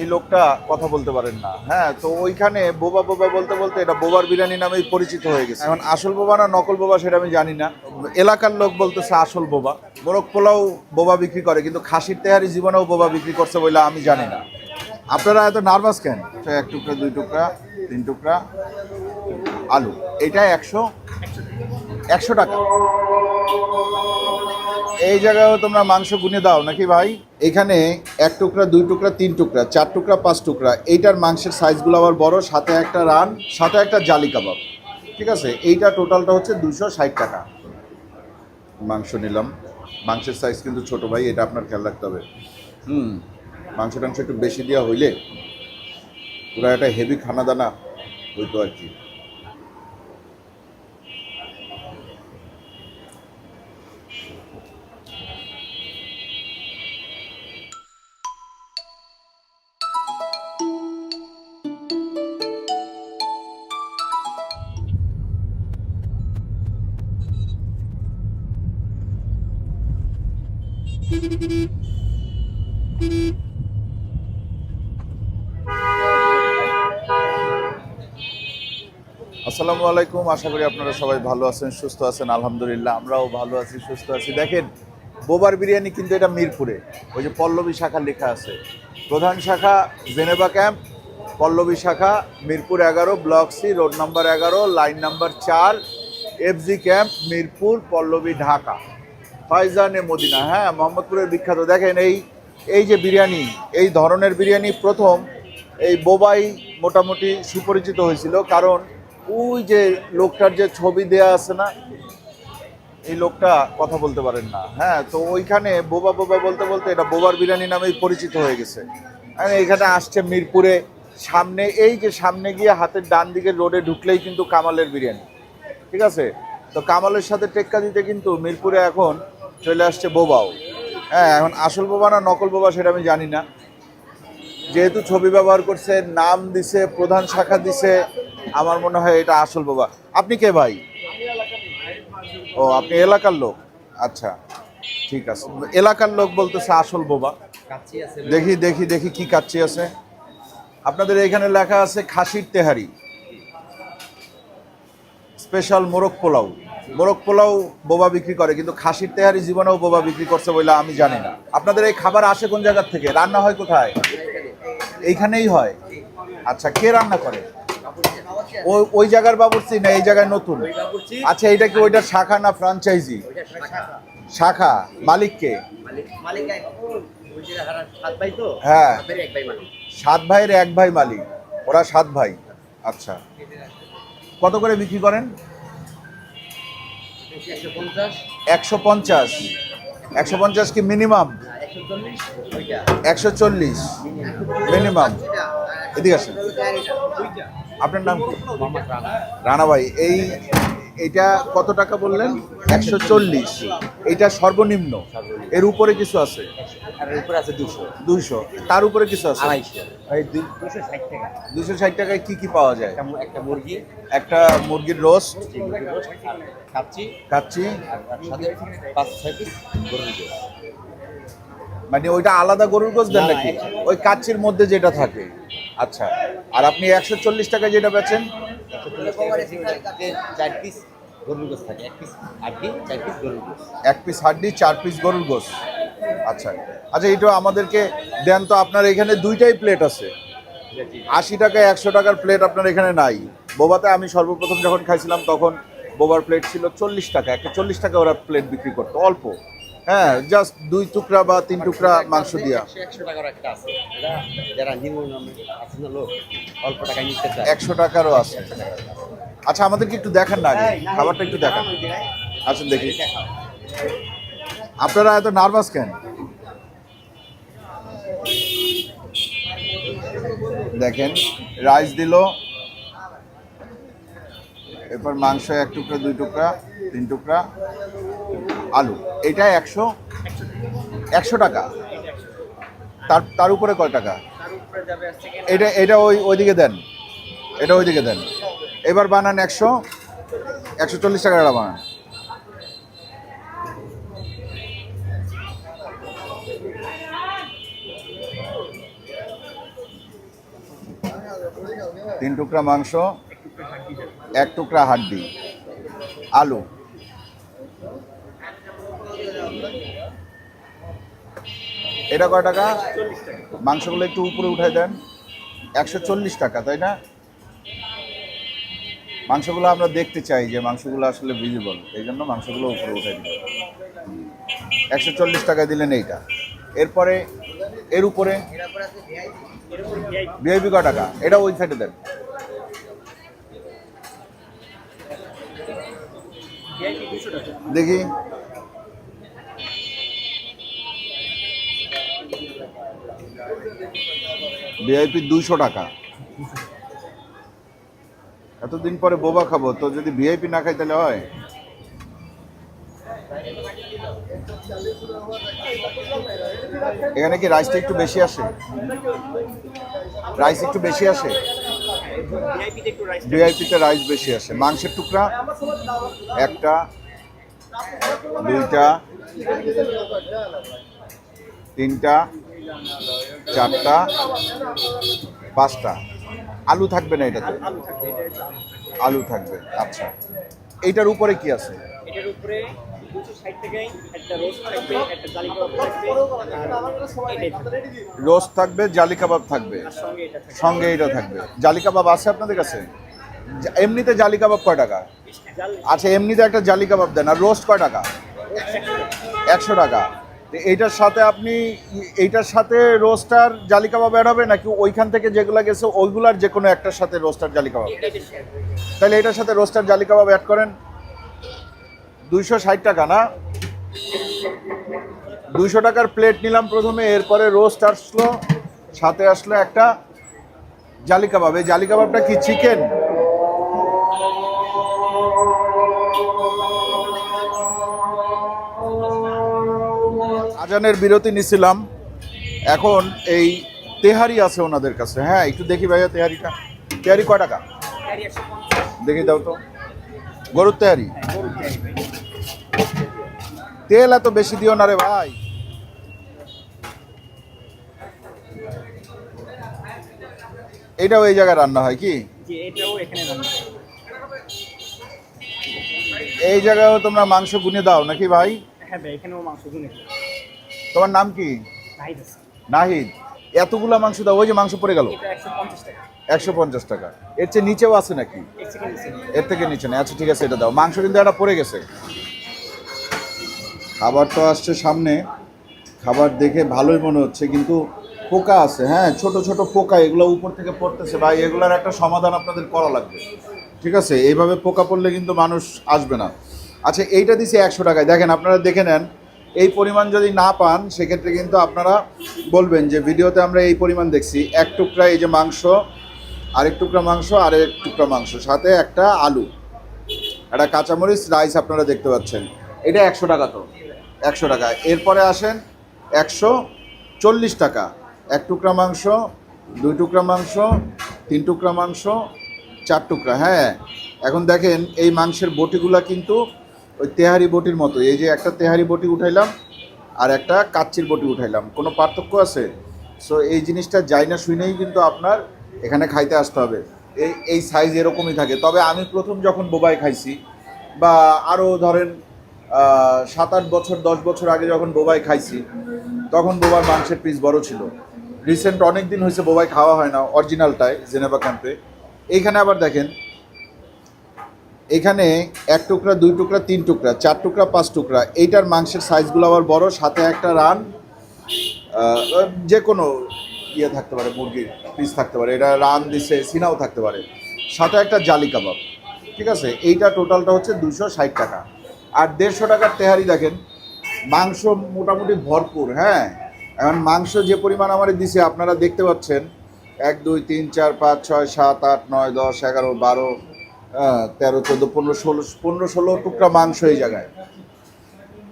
এই লোকটা কথা বলতে পারেন না। হ্যাঁ তো ওইখানে বোবা বোবা বলতে বলতে এটা বোবার বিরিয়ানি নামেই পরিচিত হয়ে গেছে। এখন আসল বোবা না নকল বোবা সেটা আমি জানি না। এলাকার লোক বলতেছে আসল বোবা। মোরগ পোলাও বোবা বিক্রি করে, কিন্তু খাসির তেহারি জীবনেও বোবা বিক্রি করছে বলে আমি জানি না। আপনারা এত নার্ভাস কেন? এক টুকরা, দুই টুকরা, তিন টুকরা, আলু। এটা একশো একশো টাকা। এই জায়গায়ও তোমরা মাংস গুনে দাও নাকি ভাই? এখানে এক টুকরা, দুই টুকরা, তিন টুকরা, চার টুকরা, পাঁচ টুকরা। এইটার মাংসের সাইজগুলো আবার বড়, সাথে একটা রান, সাথে একটা জালি কাবাব। ঠিক আছে? এইটা টোটালটা হচ্ছে দুশো ষাট টাকা। মাংস নিলাম। মাংসের সাইজ কিন্তু ছোট ভাই, এটা আপনার খেয়াল রাখতে হবে। হুম মাংস টাংস একটু বেশি দেওয়া হইলে পুরো একটা হেভি খানা দানা হইতো আর কি। আসসালামু আলাইকুম, আশা করি আপনারা সবাই ভালো আছেন, সুস্থ আছেন, আলহামদুলিল্লাহ, আমরাও ভালো আছি, সুস্থ আছি। দেখেন, বোবার বিরিয়ানি কিন্তু এটা মিরপুরে, ওই যে পল্লবী শাখা লেখা আছে। প্রধান শাখা জেনেভা ক্যাম্প, পল্লবী শাখা, মিরপুর এগারো, ব্লক সি, রোড নাম্বার এগারো, লাইন নাম্বার চার, এফজি ক্যাম্প, মিরপুর, পল্লবী, ঢাকা। ফয়জানে মদিনা। হ্যাঁ মোহাম্মদপুরের বিখ্যাত। দেখেন এই এই যে বিরিয়ানি, এই ধরনের বিরিয়ানি প্রথম এই বোবাই মোটামুটি সুপরিচিত হয়েছিল। কারণ ওই যে লোকটার যে ছবি দেয়া আছে না, এই লোকটা কথা বলতে পারেন না। হ্যাঁ তো ওইখানে বোবা বোবা বলতে বলতে এটা বোবার বিরিয়ানি নামেই পরিচিত হয়ে গেছে। আর এখানে আসছে মিরপুরে সামনে, এই যে সামনে গিয়ে হাতের ডান দিকের রোডে ঢুকলেই কিন্তু কামালের বিরিয়ানি। ঠিক আছে? তো কামালের সাথে টেক্কা দিতে কিন্তু মিরপুরে এখন চলে আসছে বোবাও। হ্যাঁ এখন আসল বোবা না নকল বোবা সেটা আমি জানি না। যেহেতু ছবি ব্যবহার করছে, নাম দিছে, প্রধান শাখা দিছে, আমার মনে হয় এটা আসল বাবা। আপনি কে ভাই? ও, আপনি এলাকার লোক? আচ্ছা ঠিক আছে। এলাকার লোক বলতেছে আসল বোবা। দেখি দেখি দেখি কি কাচ্চি আছে। আপনাদের এখানে লেখা আছে খাসির তেহারি। স্পেশাল মোরগ পোলাও। মোরগ পোলাও বোবা বিক্রি করে, কিন্তু খাসির তেহারি জীবনেও বোবা বিক্রি করছে বলে আমি জানি না। আপনাদের এই খাবার আসে কোন জায়গার থেকে? রান্না হয় কোথায়? এইখানেই হয়? আচ্ছা কে রান্না করে? ওই ওই জায়গার বাবুর্চি না এই জায়গায় নতুন? আচ্ছা এটা কি ওইটা শাখা না ফ্রাঞ্চাইজি শাখা, মালিককে? হ্যাঁ। সাত ভাইয়ের এক ভাই মালিক। ওরা সাত ভাই। আচ্ছা। কত করে বিক্রি করেন? একশো পঞ্চাশ। একশো পঞ্চাশ। কি মিনিমাম? একশো চল্লিশ। মিনিমাম। এদিকে আসেন। আপনার নাম কি? রানা ভাই এই এটা কত টাকা বললেন? একশো চল্লিশ। এটা সর্বনিম্ন। এর উপরে কিছু আছে? আর উপরে আছে দুশো। দুইশো তার উপরে কিছু আছে? দুশো ষাট টাকা। দুশো ষাট টাকায় কি কি পাওয়া যায়? একটা মুরগি। একটা মুরগির রোস্ট। কাচ্চি। পাঁচ ছয় পিস মানে ওইটা আলাদা গরুর গোস দেন নাকি? ওই কাচ্চির মধ্যে যেটা থাকে। আচ্ছা। আর আপনি একশো চল্লিশ টাকায় যেটা বেচেন? চার পিস গরুর গোশ এক পিস হাড্ডি চার পিস গরুর গোস আচ্ছা আচ্ছা এটা আমাদেরকে দেন তো আপনার এখানে দুইটাই প্লেট আছে। আশি টাকা, একশো টাকার প্লেট আপনার এখানে নাই। বোবাতে আমি সর্বপ্রথম যখন খাইছিলাম, তখন বোবার প্লেট ছিল চল্লিশ টাকা। একটা চল্লিশ টাকা ওরা প্লেট বিক্রি করতো, অল্প। হ্যাঁ জাস্ট দুই টুকরা বা তিন টুকরা মাংস দিয়া। একশো টাকারও আছে। আচ্ছা আমাদেরকে একটু দেখান না আগে। খাবারটা একটু দেখান। আচ্ছা দেখি। আপনারা এত নার্ভাস কেন? দেখেন রাইস দিল। এরপর মাংস এক টুকরা দুই টুকরা তিন টুকরা। আলু। এটা একশো একশো টাকা। তার তার উপরে কয় টাকা? এটা এটা ওই, ওইদিকে দেন। এটা ওইদিকে দেন। এবার বানান একশো একশো চল্লিশ টাকার একটা বানান। তিন টুকরা মাংস, এক টুকরা হাড্ডি। আলু। এটা কয় টাকা? মাংসগুলো একটু উপরে উঠাই দেন। একশো চল্লিশ টাকা, তাই না? মাংসগুলো আমরা দেখতে চাই যে মাংসগুলো আসলে ভিজিবল এই জন্য মাংসগুলো উপরে উঠাই দিল একশো চল্লিশ টাকা দিলেন এইটা। এরপরে, এর উপরে ভিআইপি ক টাকা? এটা ওই সাইডে দেন। দেখি। ভিআইপি দুইশো টাকা। এতদিন পরে বোবা খাব, তো যদি ভিআইপি না খাই তাহলে হয়? এখানে কি রাইসটা একটু বেশি আসে? রাইস একটু বেশি আসে? ভিআইপিতে রাইস বেশি আসে। মাংসের টুকরা, একটা, দুইটা, তিনটা চারটা পাঁচটা। আলু থাকবে না এটাতে? আলু থাকবে আচ্ছা। এইটার উপরে কি আছে? এটার উপরে রোস্ট থাকবে জালি কাবাব থাকবে সঙ্গে এটা থাকবে। জালি কাবাব আছে আপনাদের কাছে? এমনিতে জালি কাবাব কয় টাকা? আচ্ছা এমনিতে একটা জালি কাবাব দেন আর রোস্ট কয় টাকা। একশো টাকা। এইটার সাথে আপনি এইটার সাথে রোস্টার জালি কাবাব হবে নাকি ওইখান থেকে যেগুলো গেছে, ওইগুলার যে কোনো একটার সাথে রোস্টার জালি কাবাব তাহলে এটার সাথে রোস্টার জালি কাবাব অ্যাড করেন। দুইশো ষাট টাকা, না? দুইশো টাকার প্লেট নিলাম প্রথমে, এরপরে রোস্ট আসলো, সাথে আসলো একটা জালি কাবাব এই জালি কাবাবটা কি চিকেন আজানের বিরতি নিছিলাম। এখন এই তেহারি আছে ওনাদের কাছে। হ্যাঁ একটু দেখি ভাইয়া তেহারিটা। তেহারি কয় টাকা? দেখি দাও তো। গরুর তেহারি। তেল এত বেশি দিও না রে ভাই। এটাও এই জায়গায় রান্না হয় কি। এই জায়গায় তোমরা মাংস গুনে দাও নাকি ভাই? হ্যাঁ এখানেও মাংস গুনে। তোমার নাম কি? নাহিদ এতগুলা মাংস দাও ওই যে মাংস পড়ে গেল। একশো পঞ্চাশ টাকা। এর চেয়ে নিচেও আছে নাকি? এর থেকে নিচে না আচ্ছা ঠিক আছে এটা দাও। মাংস কিন্তু একটা পড়ে গেছে। খাবার তো আসছে সামনে। খাবার দেখে ভালোই মনে হচ্ছে কিন্তু পোকা আছে হ্যাঁ? ছোট ছোট পোকা এগুলো উপর থেকে পড়তেছে। ভাই এগুলোর একটা সমাধান আপনাদের করা লাগবে। ঠিক আছে? এইভাবে পোকা পড়লে কিন্তু মানুষ আসবে না। আচ্ছা এইটা দিছে একশো টাকায়। দেখেন আপনারা দেখে নেন। এই পরিমাণ যদি না পান, সেক্ষেত্রে কিন্তু আপনারা বলবেন যে ভিডিওতে আমরা এই পরিমাণ দেখছি। এক টুকরা এই যে মাংস, আরেক টুকরা মাংস আর এক টুকরা মাংস, সাথে একটা আলু, একটা কাঁচামরিচ, রাইস আপনারা দেখতে পাচ্ছেন। এটা একশো টাকা তো, একশো টাকা। এরপরে আসেন, একশো চল্লিশ টাকা। এক টুকরা মাংস, দুই টুকরা মাংস, তিন টুকরা মাংস, চার টুকরা। হ্যাঁ এখন দেখেন এই মাংসের বটিগুলা কিন্তু ওই তেহারি বটির মতো। এই যে একটা তেহারি বটি উঠাইলাম আর একটা কাচ্চির বটি উঠাইলাম। কোনো পার্থক্য আছে? সো এই জিনিসটা যাই না শুনেই কিন্তু আপনার এখানে খাইতে আসতে হবে। এই এই সাইজ এরকমই থাকে। তবে আমি প্রথম যখন বোবাই খাইছি বা আরও ধরেন সাত আট বছর, দশ বছর আগে যখন বোবাই খাইছি, তখন বোবার মাংসের পিস বড় ছিল। রিসেন্ট অনেক দিন হয়েছে বোবাই খাওয়া হয় না অরিজিনালটায় জেনেভা ক্যাম্পে এইখানে আবার দেখেন এখানে এক টুকরা, দুই টুকরা, তিন টুকরা, চার টুকরা, পাঁচ টুকরা, এইটার মাংসের সাইজগুলো আবার বড়, সাথে একটা রান যে কোনো ইয়ে থাকতে পারে, মুরগির পিস থাকতে পারে, এটা রান দিছে, সিনাও থাকতে পারে, সাথে একটা জালি কাবাব, ঠিক আছে? এইটা টোটালটা হচ্ছে দুশো ষাট টাকা। আর দেড়শো টাকার তেহারি দেখেন, মাংস মোটামুটি ভরপুর হ্যাঁ? এখন মাংস যে পরিমাণ আমার দিছে, আপনারা দেখতে পাচ্ছেন, এক, দুই, তিন, চার, পাঁচ, ছয়, সাত, আট, নয়, দশ, এগারো, বারো আহ, তেরো চোদ্দ পনেরো ষোলো পনেরো ষোলো টুকরা মাংস এই জায়গায়।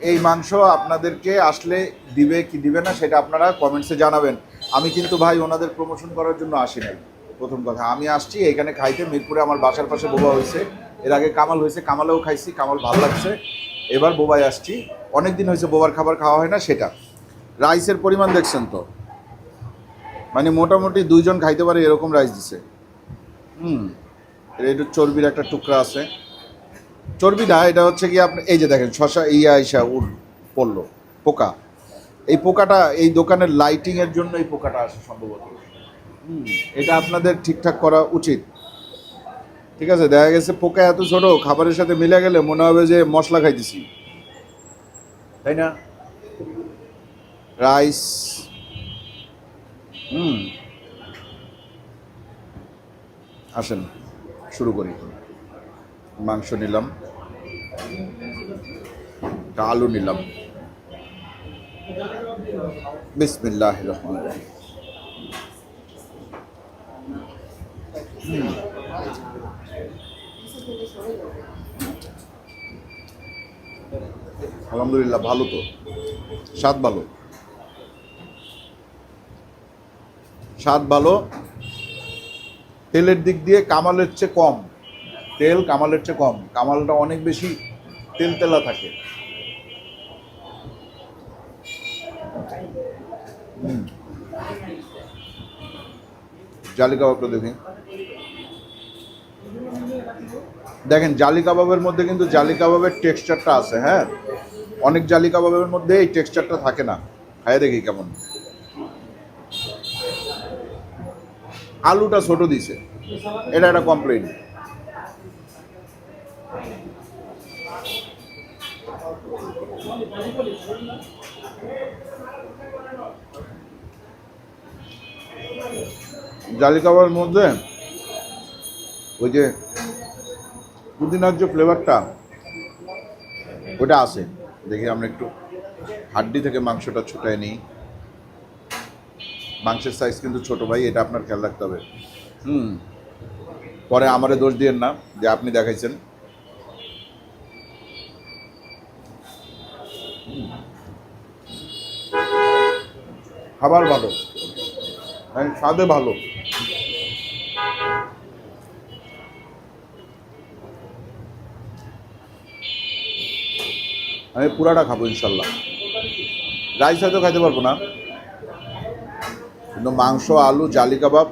এই মাংস আপনাদেরকে আসলে দিবে কি দিবে না সেটা আপনারা কমেন্টসে জানাবেন। আমি কিন্তু ভাই ওনাদের প্রমোশন করার জন্য আসি নাই প্রথম কথা। আমি আসছি এখানে খাইতে মিরপুরে আমার বাসার পাশে বোবা হয়েছে। এর আগে কামাল হয়েছে কামালেও খাইছি কামাল ভালো লাগছে। এবার বোবাই আসছি। অনেক দিন হয়েছে বোবার খাবার খাওয়া হয় না সেটা। রাইসের পরিমাণ দেখছেন তো? মানে মোটামুটি দুইজন খাইতে পারে এরকম রাইস দিছে। হুম। একটু চর্বির একটা টুকরা আছে। চর্বি না, এটা হচ্ছে কি আপনি এই যে দেখেন, শশা ইয়া আইসা উল পড়ল, পোকা। এই পোকাটা, এই দোকানের লাইটিং এর জন্য এই পোকাটা আসে সম্ভবত। এটা আপনাদের ঠিকঠাক করা উচিত। ঠিক আছে, দেখা গেছে পোকা এত ছোট, খাবারের সাথে মিলে গেলে মনে হবে যে মশলা খাইতেছি। তাই না? রাইস হুম। আসেন। শুরু করি। মাংস নিলাম, আলু নিলাম। বিসমিল্লাহ রহমান রহিম। আলহামদুলিল্লাহ, ভালো তো। স্বাদ ভালো। স্বাদ ভালো তেলের দিক দিয়ে কামালের চেয়ে কম। তেল কামালের চেয়ে কম। কামালটা অনেক বেশি তেল তেলা থাকে। জালি কাবাবটা দেখি। দেখেন, জালি কাবাবের মধ্যে কিন্তু জালি কাবাবের টেক্সচারটা আছে হ্যাঁ? অনেক জালি কাবাবের মধ্যে এই টেক্সচারটা থাকে না। খাই দেখি কেমন। আলুটা ছোট দিছে। এটা একটা কমপ্লেন জালি কাবাবের মধ্যে ওই যে পুদিনার যে ফ্লেভারটা ওটা আছে। দেখি আমরা একটু হাড্ডি থেকে মাংসটা ছুটাই নিই। মাংসের সাইজ কিন্তু ছোট ভাই, এটা আপনার খেয়াল রাখতে হবে। হুম। পরে আমারে দোষ দিয়েন না, যে আপনি দেখাইছেন। খাবার ভালো। হ্যাঁ স্বাদে ভালো। আমি পুরাটা খাব ইনশাল্লাহ। রাইস হয়তো খাইতে পারব না। কিন্তু মাংস, আলু, জালি কাবাব।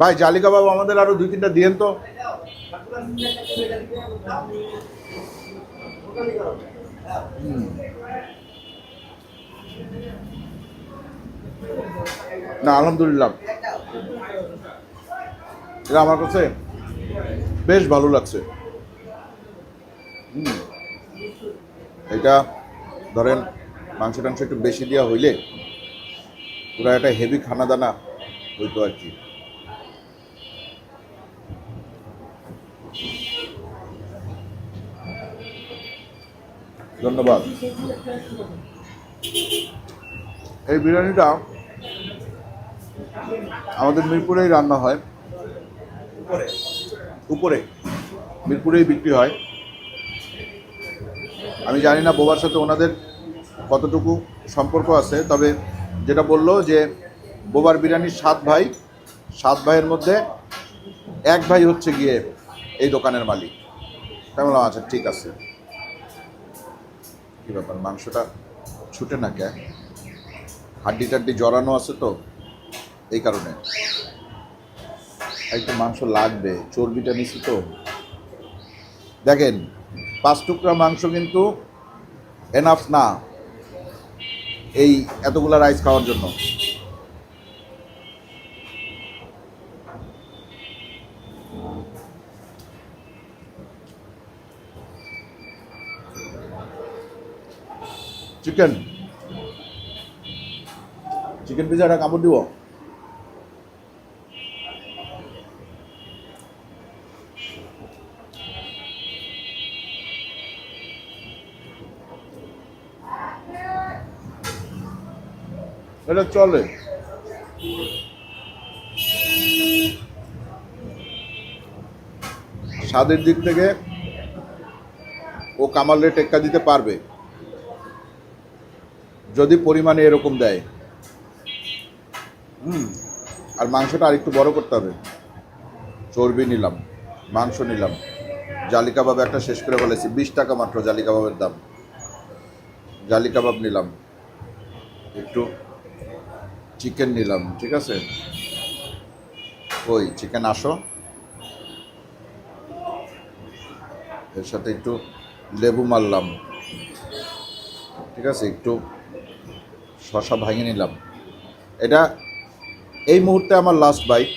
ভাই, জালি কাবাব আমাদের আরও দুই, তিনটা দিয়েন তো। না, আলহামদুলিল্লাহ। এটা আমার কাছে বেশ ভালো লাগছে। হুম। এটা ধরেন মাংস টাংস একটু বেশি দেওয়া হইলে পুরো একটা হেভি খানা দানা হইতো আর কি। ধন্যবাদ। এই বিরিয়ানিটা আমাদের মিরপুরেই রান্না হয়। উপরে। মিরপুরেই বিক্রি হয়। আমি জানি না বোবার সাথে ওনাদের কতটুকু সম্পর্ক আছে তবে যেটা বলল যে বোবার বিরিয়ানির সাত ভাই, সাত ভাইয়ের মধ্যে এক ভাই হচ্ছে গিয়ে এই দোকানের মালিক। কেমন আচ্ছা ঠিক আছে। কী ব্যাপার? মাংসটা ছুটে না কে? হাড্ডি টাড্ডি জড়ানো আছে তো, এই কারণে। একটু মাংস লাগবে, চর্বিটা নিছি তো। দেখেন, পাঁচ টুকরা মাংস কিন্তু এনাফ না। এই এতগুলা রাইস খাওয়ার জন্য। চিকেন চিকেন পিজাটা কামড় দিব? এটা চলে। স্বাদের দিক থেকে ও কামালে টেক্কা দিতে পারবে। যদি পরিমাণে এরকম দেয়। হুম, আর মাংসটা আরেকটু বড় করতে হবে। চর্বি নিলাম, মাংস নিলাম। জালি কাবাব একটা শেষ করে বলেছি বিশ টাকা মাত্র জালি কাবাবের দাম। জালি কাবাব নিলাম। একটু চিকেন নিলাম, ঠিক আছে? ওই চিকেন আসো। এর সাথে একটু লেবু মারলাম। ঠিক আছে, একটু শশা ভাঙে নিলাম। এটা এই মুহূর্তে আমার লাস্ট বাইক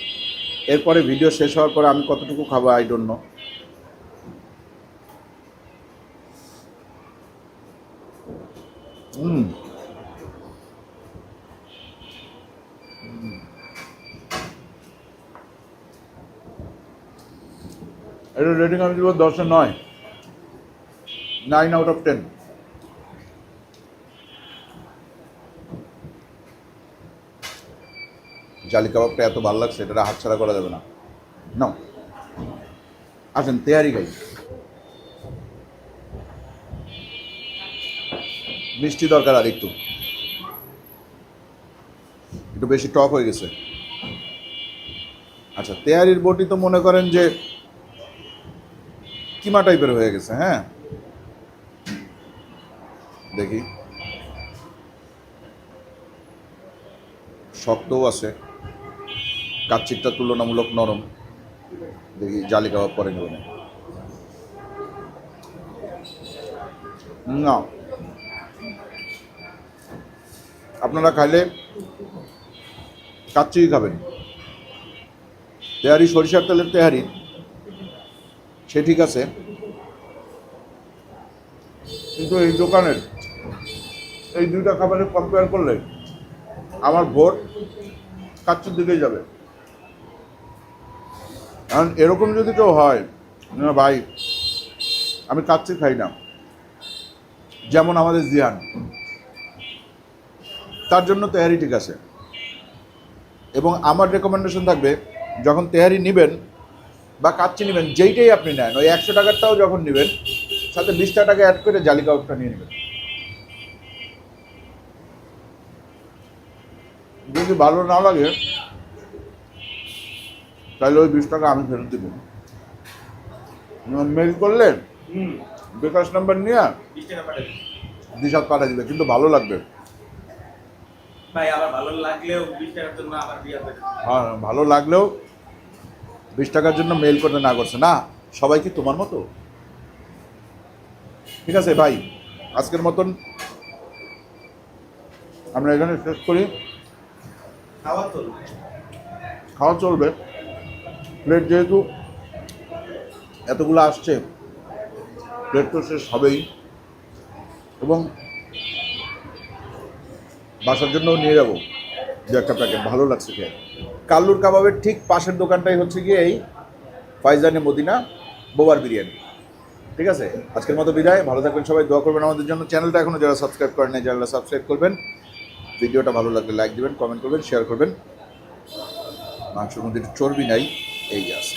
এরপরে ভিডিও শেষ হওয়ার পরে আমি কতটুকু খাব আই ডোন্ট নো এটা রেটিং আমি দিব দশে নয়। নাইন আউট অফ টেন জালি কাবাবটা এত ভালো লাগছে, এটা হাতছাড়া করা যাবে না। নাও। আসেন তেয়ারি গাই মিষ্টি দরকার আর একটু একটু বেশি টক হয়ে গেছে। আচ্ছা তেয়ারির বটি তো মনে করেন যে কিমা টাইপের হয়ে গেছে হ্যাঁ? দেখি। শক্তও আছে। কাচ্চিরটা তুলনামূলক নরম। দেখি জালি কাবাব পরে নেব না। আপনারা খাইলে কাচ্চি খাবেন। তেহারি সরিষার তেলের তেহারি। সে ঠিক আছে। কিন্তু এই দোকানের এই দুইটা খাবারের কম্পেয়ার করলে আমার ভোট কাচ্চুর দিকেই যাবে। কারণ এরকম যদি কেউ হয়, না ভাই, আমি কাচ্চি খাই না। যেমন আমাদের জিয়ান, তার জন্য তেহারি ঠিক আছে। এবং আমার রেকমেন্ডেশন থাকবে, যখন তেহারি নেবেন বা কাচ্চি নেবেন যেইটাই আপনি নেন ওই একশো টাকারটাও যখন নেবেন সাথে বিশটা টাকা অ্যাড করে জালি কাবাবটা নিয়ে নেবেন। যদি ভালো না লাগে তাহলে ওই বিশ টাকা আমি ফেরত দিব। মেল করলে বিকাশ নাম্বার নিয়ে দিশাত পাঠা দিবে কিন্তু ভালো লাগবে। ভাই আবার ভালো লাগলেও বিশ টাকার জন্য আবার আর ভালো লাগলেও বিশ টাকার জন্য মেল করতে না করছে। না সবাই কি তোমার মতো? ঠিক আছে ভাই আজকের মতন আমরা এখানে শেষ করি। খাওয়া তো খাওয়া চলবে। প্লেট যেহেতু এতগুলো আসছে প্লেট তো শেষ হবেই। এবং বাসার জন্যও নিয়ে যাব দু একটা প্যাকেট ভালো লাগছে খেয়ে। কাল্লুর কাবাবের ঠিক পাশের দোকানটাই হচ্ছে গিয়ে এই ফাইজানে মদিনা বোবার বিরিয়ানি। ঠিক আছে? আজকের মতো বিদায়। ভালো থাকবেন সবাই। দোয়া করবেন আমাদের জন্য। চ্যানেলটা এখনও যারা সাবস্ক্রাইব করেন নাই, চ্যানেলটা সাবস্ক্রাইব করবেন। ভিডিওটা ভালো লাগলে লাইক দেবেন, কমেন্ট করবেন, শেয়ার করবেন। মাংসের মধ্যে একটু চর্বি নাই, এই আছে।